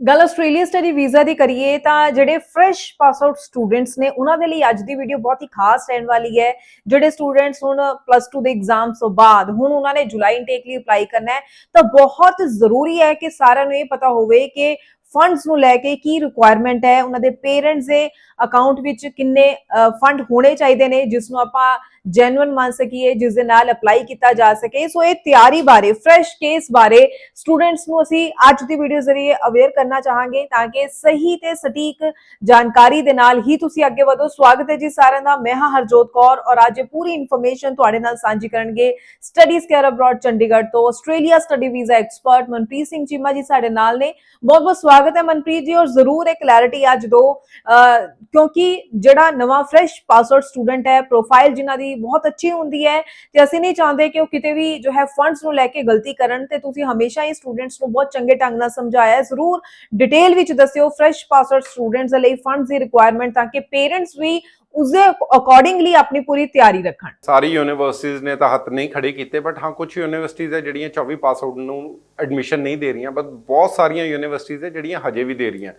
ਗੱਲ Australia study visa ਦੀ ਕਰੀਏ ਤਾਂ ਜਿਹੜੇ ਫਰੈਸ਼ ਪਾਸ ਆਊਟ ਸਟੂਡੈਂਟਸ ਨੇ, ਉਹਨਾਂ ਦੇ ਲਈ ਅੱਜ ਦੀ ਵੀਡੀਓ ਬਹੁਤ ਹੀ ਖਾਸ ਰਹਿਣ ਵਾਲੀ ਹੈ। ਜਿਹੜੇ ਸਟੂਡੈਂਟਸ ਹੁਣ ਪਲੱਸ 2 ਦੇ ਐਗਜ਼ਾਮ ਤੋਂ ਬਾਅਦ, ਹੁਣ ਉਹਨਾਂ ਨੇ ਜੁਲਾਈ ਇਨਟੇਕ ਲਈ ਅਪਲਾਈ ਕਰਨਾ ਹੈ, ਤਾਂ ਬਹੁਤ ਜ਼ਰੂਰੀ ਹੈ ਕਿ ਸਾਰਿਆਂ ਨੂੰ ਇਹ ਪਤਾ ਹੋਵੇ ਕਿ ਫੰਡਸ ਨੂੰ ਲੈ ਕੇ ਕੀ ਰਿਕੁਆਇਰਮੈਂਟ ਹੈ, ਉਹਨਾਂ ਦੇ ਪੇਰੈਂਟਸ ਦੇ ਅਕਾਊਂਟ ਵਿੱਚ ਕਿੰਨੇ ਫੰਡ ਹੋਣੇ ਚਾਹੀਦੇ ਨੇ, ਜਿਸ ਨੂੰ ਆਪਾਂ ਜੈਨੂਇਨ ਮੰਨ ਸਕੀਏ, ਜਿਸ ਦੇ ਨਾਲ ਅਪਲਾਈ ਕੀਤਾ ਜਾ ਸਕੇ। ਸੋ ਇਹ ਤਿਆਰੀ ਬਾਰੇ ਫਰੈਸ਼ ਕੇਸ ਬਾਰੇ ਸਟੂਡੈਂਟਸ ਨੂੰ ਅਸੀਂ ਅੱਜ ਦੀ ਵੀਡੀਓ ਜ਼ਰੀਏ ਅਵੇਅਰ ਕਰਨਾ ਚਾਹਾਂਗੇ ਤਾਂ ਕਿ ਸਹੀ ਤੇ ਸਟੀਕ ਜਾਣਕਾਰੀ ਦੇ ਨਾਲ ਹੀ ਤੁਸੀਂ ਅੱਗੇ ਵਧੋ। ਸਵਾਗਤ ਹੈ ਜੀ ਸਾਰਿਆਂ ਦਾ। ਮੈਂ ਹਾਂ ਹਰਜੋਤ ਕੌਰ ਔਰ ਅੱਜ ਇਹ ਪੂਰੀ ਇਨਫੋਰਮੇਸ਼ਨ ਤੁਹਾਡੇ ਨਾਲ ਸਾਂਝੀ ਕਰਨਗੇ ਸਟੱਡੀਜ਼ ਕੇਅਰ ਅਬਰਾਡ ਚੰਡੀਗੜ੍ਹ ਤੋਂ Australia study visa expert Manpreet Singh Cheema ji ਸਾਡੇ ਨਾਲ ਨੇ। ਬਹੁਤ ਬਹੁਤ ਸਵਾਗਤ ਹੈ ਮਨਪ੍ਰੀਤ ਜੀ ਔਰ ਜ਼ਰੂਰ ਇਹ ਕਲੈਰਿਟੀ ਅੱਜ ਦੋ। ਕਿਉਂਕਿ ਜਿਹੜਾ ਨਵਾਂ ਫਰੈਸ਼ ਪਾਸ ਸਟੂਡੈਂਟ ਹੈ ਪ੍ਰੋਫਾਈਲ ਜਿਨ੍ਹਾਂ ਦੀ ਬਹੁਤ ਅੱਛੀ ਹੁੰਦੀ ਹੈ ਤੇ ਅਸੀਂ ਨਹੀਂ ਚਾਹੁੰਦੇ ਕਿ ਉਹ ਕਿਤੇ ਵੀ ਜੋ ਹੈ ਫੰਡਸ ਨੂੰ ਲੈ ਕੇ ਗਲਤੀ ਕਰਨ ਤੇ ਤੁਸੀਂ ਹਮੇਸ਼ਾ ਹੀ ਸਟੂਡੈਂਟਸ ਨੂੰ ਬਹੁਤ ਚੰਗੇ ਢੰਗ ਨਾਲ ਸਮਝਾਇਆ ਜ਼ਰੂਰ ਡਿਟੇਲ ਵਿੱਚ ਦੱਸਿਓ ਫਰੈਸ਼ ਪਾਸ ਆਊਟ ਸਟੂਡੈਂਟਸ ਲਈ ਫੰਡਸ ਦੀ ਰਿਕੁਆਇਰਮੈਂਟ ਤਾਂ ਕਿ ਪੇਰੈਂਟਸ ਵੀ ਉਸਦੇ ਅਕੋਰਡਿੰਗਲੀ ਆਪਣੀ ਪੂਰੀ ਤਿਆਰੀ ਰੱਖਣ। ਸਾਰੀ ਯੂਨੀਵਰਸਿਟੀਜ਼ ਨੇ ਤਾਂ ਹੱਥ ਨਹੀਂ ਖੜੇ ਕੀਤੇ ਬਟ ਹਾਂ ਕੁਝ ਯੂਨੀਵਰਸਿਟੀਜ਼ ਹੈ ਜਿਹੜੀਆਂ 24 ਪਾਸ ਆਊਟ ਨੂੰ ਐਡਮਿਸ਼ਨ ਨਹੀਂ ਦੇ ਰਹੀਆਂ ਬਟ ਬਹੁਤ ਸਾਰੀਆਂ ਯੂਨੀਵਰਸਿਟੀਜ਼ ਹੈ ਜਿਹੜੀਆਂ ਹਜੇ ਵੀ ਦੇ ਰਹੀਆਂ।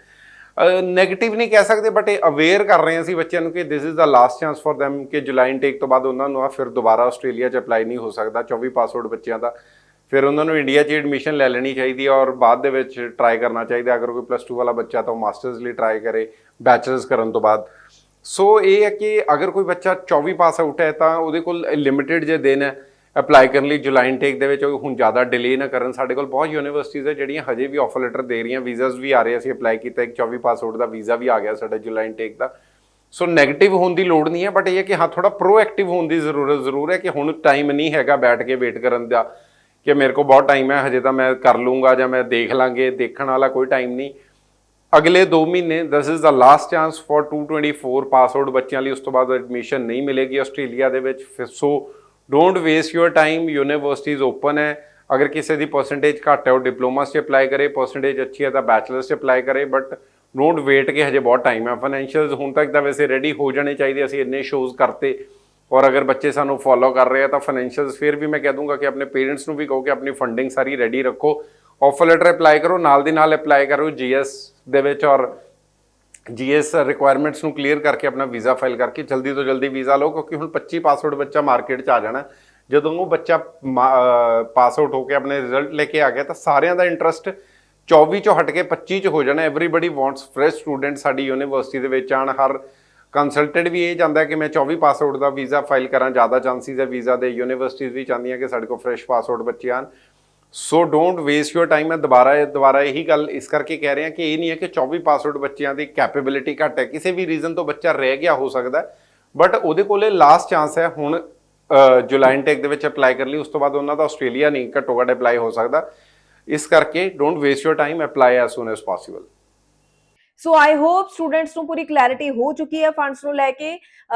ਨੈਗੇਟਿਵ ਨਹੀਂ ਕਹਿ ਸਕਦੇ ਬਟ ਇਹ ਅਵੇਅਰ ਕਰ ਰਹੇ ਹਾਂ ਅਸੀਂ ਬੱਚਿਆਂ ਨੂੰ ਕਿ this is the last chance for them, ਕਿ ਜੁਲਾਈ ਇਨਟੇਕ ਤੋਂ ਬਾਅਦ ਉਹਨਾਂ ਨੂੰ ਆ ਫਿਰ ਦੁਬਾਰਾ ਆਸਟ੍ਰੇਲੀਆ 'ਚ ਅਪਲਾਈ ਨਹੀਂ ਹੋ ਸਕਦਾ 24 ਪਾਸ ਆਊਟ ਬੱਚਿਆਂ ਦਾ। ਫਿਰ ਉਹਨਾਂ ਨੂੰ ਇੰਡੀਆ 'ਚ ਐਡਮਿਸ਼ਨ ਲੈ ਲੈਣੀ ਚਾਹੀਦੀ ਹੈ ਔਰ ਬਾਅਦ ਦੇ ਵਿੱਚ ਟਰਾਈ ਕਰਨਾ ਚਾਹੀਦਾ, ਅਗਰ ਕੋਈ ਪਲੱਸ 2 ਵਾਲਾ ਬੱਚਾ ਤਾਂ ਉਹ ਮਾਸਟਰਸ ਲਈ ਟਰਾਈ ਕਰੇ ਬੈਚਲਰਸ ਕਰਨ ਤੋਂ ਬਾਅਦ। ਸੋ ਇਹ ਹੈ ਕਿ ਅਗਰ ਕੋਈ ਬੱਚਾ 24 ਪਾਸ ਆਊਟ ਹੈ ਤਾਂ ਉਹਦੇ ਕੋਲ ਲਿਮਿਟਿਡ ਜੇ ਦਿਨ ਹੈ ਅਪਲਾਈ ਕਰਨ ਲਈ ਜੁਲਾਈ ਇਨਟੇਕ ਦੇ ਵਿੱਚ ਹੁਣ ਜ਼ਿਆਦਾ ਡਿਲੇ ਨਾ ਕਰਨ। ਸਾਡੇ ਕੋਲ ਬਹੁਤ ਯੂਨੀਵਰਸਿਟੀਜ਼ ਹੈ ਜਿਹੜੀਆਂ ਹਜੇ ਵੀ ਆਫਰ ਲੈਟਰ ਦੇ ਰਹੀਆਂ ਵੀਜ਼ਾਸ ਵੀ ਆ ਰਹੇ ਅਸੀਂ ਅਪਲਾਈ ਕੀਤਾ, ਇੱਕ 24 ਪਾਸ ਆਊਟ ਦਾ ਵੀਜ਼ਾ ਵੀ ਆ ਗਿਆ ਸਾਡਾ ਜੁਲਾਈ ਇਨਟੇਕ ਦਾ। ਸੋ 네ਗੇਟਿਵ ਹੋਣ ਦੀ ਲੋੜ ਨਹੀਂ ਹੈ ਬਟ ਇਹ ਹੈ ਕਿ ਹਾਂ ਥੋੜਾ ਪ੍ਰੋਐਕਟਿਵ ਹੋਣ ਦੀ ਜ਼ਰੂਰਤ ਜ਼ਰੂਰ ਹੈ ਕਿ ਹੁਣ ਟਾਈਮ ਨਹੀਂ ਹੈਗਾ ਬੈਠ ਕੇ ਵੇਟ ਕਰਨ ਦਾ ਕਿ ਮੇਰੇ ਕੋਲ ਬਹੁਤ ਟਾਈਮ ਹੈ, ਹਜੇ ਤਾਂ ਮੈਂ ਕਰ ਲੂੰਗਾ ਜਾਂ ਮੈਂ ਦੇਖ ਲਾਂਗੇ, ਦੇਖਣ ਵਾਲਾ ਕੋਈ ਟਾਈਮ ਨਹੀਂ। ਅਗਲੇ 2 ਮਹੀਨੇ this is the last chance for 224 pass out ਬੱਚਿਆਂ ਲਈ, ਉਸ ਤੋਂ ਬਾਅਦ ਐਡਮਿਸ਼ਨ ਨਹੀਂ ਮਿਲੇਗੀ ਆਸਟ੍ਰੇਲੀਆ ਦੇ ਵਿੱਚ। ਫਿਰ so don't waste your time universities open ਹੈ ਅਗਰ ਕਿਸੇ ਦੀ ਪਰਸੈਂਟੇਜ ਘੱਟ ਹੈ ਉਹ ਡਿਪਲੋਮਾ 'ਚ ਅਪਲਾਈ ਕਰੇ ਪਰਸੈਂਟੇਜ ਅੱਛੀ ਹੈ ਤਾਂ ਬੈਚਲਰਸ 'ਚ ਅਪਲਾਈ ਕਰੇ ਬਟ ਡੋਂਟ ਵੇਟ ਕਿ ਹਜੇ ਬਹੁਤ ਟਾਈਮ ਹੈ ਫਾਈਨੈਂਸ਼ੀਅਲਸ ਹੁਣ ਤੱਕ ਤਾਂ ਵੈਸੇ ਰੈਡੀ ਹੋ ਜਾਣੇ ਚਾਹੀਦੇ, ਅਸੀਂ ਇੰਨੇ ਸ਼ੋਜ਼ ਕਰਤੇ। ਔਰ ਅਗਰ ਬੱਚੇ ਸਾਨੂੰ ਫੋਲੋ ਕਰ ਰਹੇ ਆ, ਤਾਂ ਫਾਈਨੈਂਸ਼ੀਅਲਸ ਫਿਰ ਵੀ ਮੈਂ ਕਹਿ ਦੂੰਗਾ ਕਿ ਆਪਣੇ ਪੇਰੈਂਟਸ ਨੂੰ ਵੀ ਕਹੋ ਕਿ ਆਪਣੀ ਫੰਡਿੰਗ ਸਾਰੀ ਰੈਡੀ ਰੱਖੋ। ਆਫਰ ਲੈਟਰ ਅਪਲਾਈ ਕਰੋ, ਨਾਲ ਦੀ ਨਾਲ ਅਪਲਾਈ ਕਰੋ ਜੀਐਸ ਦੇ ਵਿੱਚ ਔਰ ਜੀਐਸ ਰਿਕੁਆਇਰਮੈਂਟਸ ਨੂੰ ਕਲੀਅਰ ਕਰਕੇ ਆਪਣਾ ਵੀਜ਼ਾ ਫਾਈਲ ਕਰਕੇ ਜਲਦੀ ਤੋਂ ਜਲਦੀ ਵੀਜ਼ਾ ਲਓ, ਕਿਉਂਕਿ ਹੁਣ 25 ਪਾਸਵਰਡ ਬੱਚਾ ਮਾਰਕੀਟ 'ਚ ਆ ਜਾਣਾ। ਜਦੋਂ ਉਹ ਬੱਚਾ ਪਾਸ ਆਊਟ ਹੋ ਕੇ ਆਪਣੇ ਰਿਜ਼ਲਟ ਲੈ ਕੇ ਆ ਗਿਆ, ਤਾਂ ਸਾਰਿਆਂ ਦਾ ਇੰਟਰਸਟ 24 ਚੋਂ ਹਟ ਕੇ 25 ਚ ਹੋ ਜਾਣਾ। ਐਵਰੀਬਾਡੀ ਵਾਂਟਸ ਫਰੈਸ਼ ਸਟੂਡੈਂਟ ਸਾਡੀ ਯੂਨੀਵਰਸਿਟੀ ਦੇ ਵਿੱਚ ਆਣ ਹਰ ਕੰਸਲਟੈਂਟ ਵੀ ਇਹ ਚਾਹੁੰਦਾ ਕਿ ਮੈਂ 24 ਪਾਸ ਆਊਟ ਦਾ ਵੀਜ਼ਾ ਫਾਈਲ ਕਰਾਂ। ਜ਼ਿਆਦਾ ਚਾਂਸਿਸ ਹੈ ਵੀਜ਼ਾ ਦੇ ਯੂਨੀਵਰਸਿਟੀਜ਼ ਵੀ ਚਾਹੁੰਦੀਆਂ ਕਿ ਸਾਡੇ ਕੋਲ ਫਰੈਸ਼ ਪਾਸ ਆਊਟ ਬੱਚੇ ਆਣ so don't waste your time ਮੈਂ ਦੁਬਾਰਾ ਦੁਬਾਰਾ ਇਹੀ ਗੱਲ ਇਸ ਕਰਕੇ ਕਹਿ ਰਿਹਾ ਕਿ ਇਹ ਨਹੀਂ ਹੈ ਕਿ 24 ਪਾਸਵਰਡ ਬੱਚਿਆਂ ਦੀ ਕੈਪੇਬਿਲਿਟੀ ਘੱਟ ਹੈ। ਕਿਸੇ ਵੀ ਰੀਜ਼ਨ ਤੋਂ ਬੱਚਾ ਰਹਿ ਗਿਆ ਹੋ ਸਕਦਾ ਬਟ ਉਹਦੇ ਕੋਲੇ ਲਾਸਟ ਚਾਂਸ ਹੈ। ਹੁਣ ਜੁਲਾਈਨ ਟੈਕ ਦੇ ਵਿੱਚ ਅਪਲਾਈ ਕਰ ਲਈ। ਉਸ ਤੋਂ ਬਾਅਦ ਉਹਨਾਂ ਦਾ ਆਸਟ੍ਰੇਲੀਆ ਨਹੀਂ ਘੱਟੋ ਘੱਟ ਅਪਲਾਈ ਹੋ ਸਕਦਾ। ਇਸ ਕਰਕੇ don't waste your time apply as soon as possible so I hope students ਨੂੰ ਪੂਰੀ ਕਲੈਰਿਟੀ ਹੋ ਚੁੱਕੀ ਹੈ ਫੰਡਸ ਨੂੰ ਲੈ ਕੇ।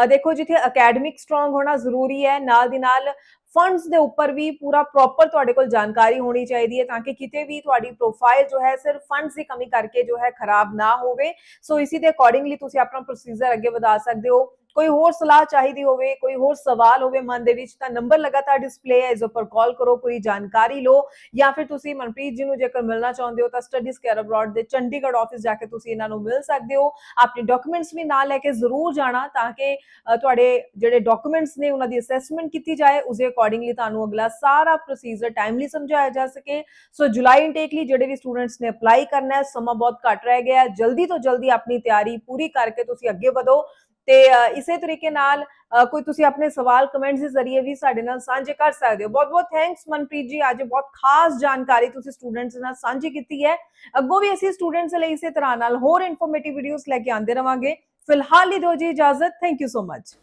ਦੇਖੋ ਜਿੱਥੇ ਅਕੈਡਮਿਕ ਸਟਰੋਂਗ ਹੋਣਾ ਜ਼ਰੂਰੀ ਹੈ, ਨਾਲ ਦੀ ਨਾਲ ਫੰਡਸ ਦੇ ਉੱਪਰ ਵੀ ਪੂਰਾ ਪ੍ਰੋਪਰ ਤੁਹਾਡੇ ਕੋਲ ਜਾਣਕਾਰੀ ਹੋਣੀ ਚਾਹੀਦੀ ਹੈ ਤਾਂ ਕਿ ਕਿਤੇ ਵੀ ਤੁਹਾਡੀ ਪ੍ਰੋਫਾਈਲ ਜੋ ਹੈ ਸਿਰਫ ਫੰਡਸ ਦੀ ਕਮੀ ਕਰਕੇ ਜੋ ਹੈ ਖਰਾਬ ਨਾ ਹੋਵੇ। ਸੋ ਇਸੇ ਦੇ ਅਕੋਰਡਿੰਗਲੀ ਤੁਸੀਂ ਆਪਣਾ ਪ੍ਰੋਸੀਜਰ ਅੱਗੇ ਵਧਾ ਸਕਦੇ ਹੋ। ਕੋਈ ਹੋਰ ਸਲਾਹ ਚਾਹੀਦੀ ਹੋਵੇ, ਕੋਈ ਹੋਰ ਸਵਾਲ ਹੋਵੇ ਮਨ ਦੇ ਵਿੱਚ, ਤਾਂ ਨੰਬਰ ਲਗਾਤਾਰ ਡਿਸਪਲੇ ਹੈ, ਇਸ ਉੱਪਰ ਕਾਲ ਕਰੋ, ਪੂਰੀ ਜਾਣਕਾਰੀ ਲਓ। ਜਾਂ ਫਿਰ ਤੁਸੀਂ ਮਨਪ੍ਰੀਤ ਜੀ ਨੂੰ ਜੇਕਰ ਮਿਲਣਾ ਚਾਹੁੰਦੇ ਹੋ, ਤਾਂ ਸਟੱਡੀਜ਼ ਕੇਅਰ ਅਬਰਾਡ ਦੇ ਚੰਡੀਗੜ੍ਹ ਆਫਿਸ ਜਾ ਕੇ ਤੁਸੀਂ ਇਹਨਾਂ ਨੂੰ ਮਿਲ ਸਕਦੇ ਹੋ। ਆਪਣੇ ਡਾਕੂਮੈਂਟਸ ਵੀ ਨਾਲ ਲੈ ਕੇ ਜ਼ਰੂਰ ਜਾਣਾ, ਤਾਂ ਕਿ ਤੁਹਾਡੇ ਜਿਹੜੇ ਡਾਕੂਮੈਂਟਸ ਨੇ, ਉਹਨਾਂ ਦੀ ਅਸੈਸਮੈਂਟ ਕੀਤੀ ਜਾਏ। ਉਸੇ ਅਕੋਰਡਿੰਗਲੀ ਤੁਹਾਨੂੰ ਅਗਲਾ ਸਾਰਾ ਪ੍ਰੋਸੀਜਰ ਟਾਈਮਲੀ ਸਮਝਾਇਆ ਜਾ ਸਕੇ। ਸੋ ਜੁਲਾਈ ਇਨਟੇਕ ਲਈ ਜਿਹੜੇ ਵੀ ਸਟੂਡੈਂਟਸ ਨੇ ਅਪਲਾਈ ਕਰਨਾ ਹੈ, ਸਮਾਂ ਬਹੁਤ ਘੱਟ ਰਹਿ ਗਿਆ ਜਲਦੀ ਤੋਂ ਜਲਦੀ ਆਪਣੀ ਤਿਆਰੀ ਪੂਰੀ ਕਰਕੇ ਤੁਸੀਂ ਅੱਗੇ ਵਧੋ। ਤੇ ਇਸੇ ਤਰੀਕੇ ਨਾਲ ਅ, ਕੋਈ ਤੁਸੀਂ ਆਪਣੇ ਸਵਾਲ ਕਮੈਂਟਸ ਦੇ ਜ਼ਰੀਏ ਵੀ ਸਾਡੇ ਨਾਲ ਸਾਂਝੇ ਕਰ ਸਕਦੇ ਹੋ। ਬਹੁਤ ਬਹੁਤ ਥੈਂਕਸ ਮਨਪ੍ਰੀਤ ਜੀ ਅੱਜ ਬਹੁਤ ਖਾਸ ਜਾਣਕਾਰੀ ਤੁਸੀਂ ਸਟੂਡੈਂਟਸ ਨਾਲ ਸਾਂਝੀ ਕੀਤੀ ਹੈ। ਅੱਗੋਂ ਵੀ ਅਸੀਂ ਸਟੂਡੈਂਟਸ ਲਈ ਇਸੇ ਤਰ੍ਹਾਂ ਨਾਲ ਹੋਰ ਇਨਫੋਰਮੇਟਿਵ ਵੀਡੀਓਜ਼ ਲੈ ਕੇ ਆਉਂਦੇ ਰਵਾਂਗੇ। ਫਿਲਹਾਲ ਹੀ ਦਿਓ ਜੀ ਇਜਾਜ਼ਤ। Thank you so much